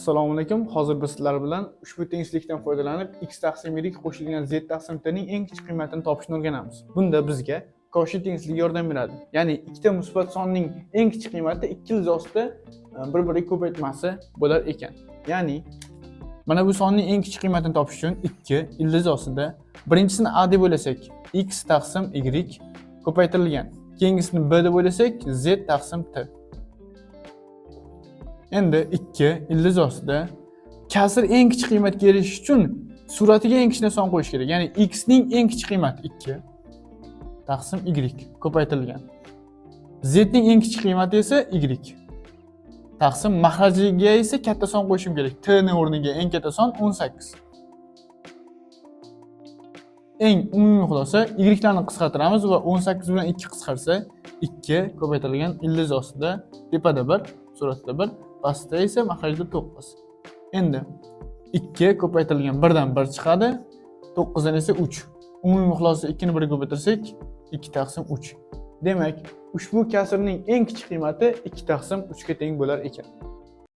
Assalomu alaykum. Hozir biz sizlar bilan ushbu tenglikdan foydalanib x taqsim y qo'shilgan z taqsim tning eng kichik qiymatini topishni o'rganamiz. Bunda bizga Cauchy tenglik yordam beradi. Ya'ni ikkita musbat sonning eng kichik qiymati ikki ildiz ostida e, bir-biriga ko'paytmasi bo'lar ekan. Ya'ni mana bu sonning eng kichik qiymatini topish uchun 2 ildiz ostida birinchisini a deb o'ylasak x taqsim y ko'paytirilgan. Keyingisini b deb o'ylasak z taqsim t. Endi 2 ildiz ostida kasr eng kichik qiymatga erishish uchun suratiga eng kichkina son qo'yish kerak. Ya'ni x ning eng kichik qiymati 2 taqsim y ko'paytirilgan. z ning eng kichik qiymati esa y. Taqsim mahrajiga esa katta son qo'yishim kerak. t ning o'rniga eng katta son 18. Eng umumiy xulosa y larni qisqartiramiz va 18 bilan 2 qisqarsa 2 ko'paytirilgan ildiz ostida tepada 1, suratda 1, pastda esa maxarajda to'qqiz. Endi ikki ko'paytirilgan birdan bir chiqadi to'qqizdan esa uch. Umumiy miqlosi ikkini birga ko'paytirsak ikki taqsim uch. Demak ushbu kasrning eng kichik qiymati ikki taqsim uchga teng bo'lar ekan.